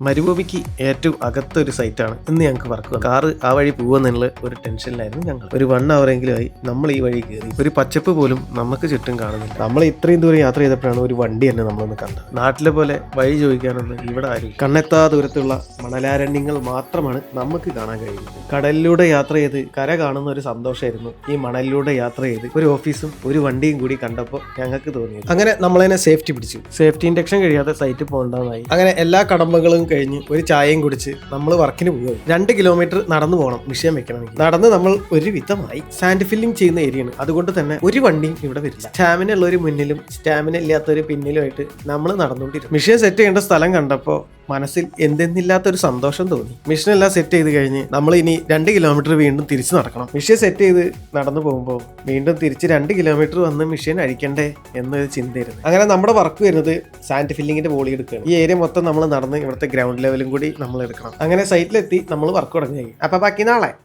മരുഭൂമിക്ക് ഏറ്റവും അകത്തൊരു സൈറ്റാണ് ഇന്ന് ഞങ്ങൾക്ക് വർക്ക് കാറ് ആ വഴി പോകുമെന്നുള്ള ഒരു ടെൻഷനിലായിരുന്നു ഞങ്ങൾ. ഒരു വൺ അവറെങ്കിലും ആയി നമ്മൾ ഈ വഴി കയറി. ഒരു പച്ചപ്പ് പോലും നമുക്ക് ചുറ്റും കാണുന്നില്ല. നമ്മൾ ഇത്രയും ദൂരം യാത്ര ചെയ്തപ്പോഴാണ് ഒരു വണ്ടി തന്നെ നമ്മളൊന്ന് കണ്ടത്. നാട്ടിലെ പോലെ വഴി ചോദിക്കാനൊന്നും ഇവിടെ ആരും കണ്ണെത്താ ദൂരത്തുള്ള മണലാരണ്യങ്ങൾ മാത്രമാണ് നമുക്ക് കാണാൻ കഴിയുന്നത്. കടലിലൂടെ യാത്ര ചെയ്ത് കര കാണുന്ന ഒരു സന്തോഷമായിരുന്നു ഈ മണലിലൂടെ യാത്ര ചെയ്ത് ഒരു ഓഫീസും ഒരു വണ്ടിയും കൂടി കണ്ടപ്പോൾ ഞങ്ങൾക്ക് തോന്നിയത്. അങ്ങനെ നമ്മളതിനെ സേഫ്റ്റി പിടിച്ചു. സേഫ്റ്റി ഇൻഡക്ഷൻ കഴിയാതെ സൈറ്റ് പോകേണ്ടതായി അങ്ങനെ എല്ലാ കടമ്പകളും കഴിഞ്ഞ് ഒരു ചായയും കുടിച്ച് നമ്മൾ വർക്കിന് പോകും രണ്ട് കിലോമീറ്റർ നടന്നു പോകണം വിഷയം വെക്കണമെങ്കിൽ. നടന്ന് നമ്മൾ ഒരു വിധമായി സാൻഡ് ഫില്ലിംഗ് ചെയ്യുന്ന ഏരിയയാണ് അതുകൊണ്ട് തന്നെ ഒരു വണ്ടിയും ഇവിടെ വരില്ല. സ്റ്റാമിന ഉള്ളവർ മുന്നിലും സ്റ്റാമിന ഇല്ലാത്തവർ പിന്നിലുമായിട്ട് നമ്മൾ നടന്നുകൊണ്ടിരുന്നു വിഷയം സെറ്റ് ചെയ്യേണ്ട സ്ഥലം കണ്ടപ്പോൾ മനസ്സിൽ എന്തെന്നില്ലാത്തൊരു സന്തോഷം തോന്നി. മിഷൻ എല്ലാം സെറ്റ് ചെയ്ത് കഴിഞ്ഞ് നമ്മൾ ഇനി രണ്ട് കിലോമീറ്റർ വീണ്ടും തിരിച്ച് നടക്കണം. മിഷൻ സെറ്റ് ചെയ്ത് നടന്നു പോകുമ്പോൾ വീണ്ടും തിരിച്ച് രണ്ട് കിലോമീറ്റർ വന്ന് മിഷൻ അഴിക്കണ്ടേ എന്നൊരു ചിന്തയായിരുന്നു. അങ്ങനെ നമ്മുടെ വർക്ക് വരുന്നത് സാൻഡ് ഫില്ലിങ്ങിന്റെ ബോളി എടുക്കുകയാണ്. ഈ ഏരിയ മൊത്തം നമ്മൾ നടന്ന് ഇവിടുത്തെ ഗ്രൗണ്ട് ലെവലും കൂടി നമ്മൾ എടുക്കണം. അങ്ങനെ സൈറ്റിലെത്തി നമ്മൾ വർക്ക് തുടങ്ങി. അപ്പൊ ബാക്കി നാളെ.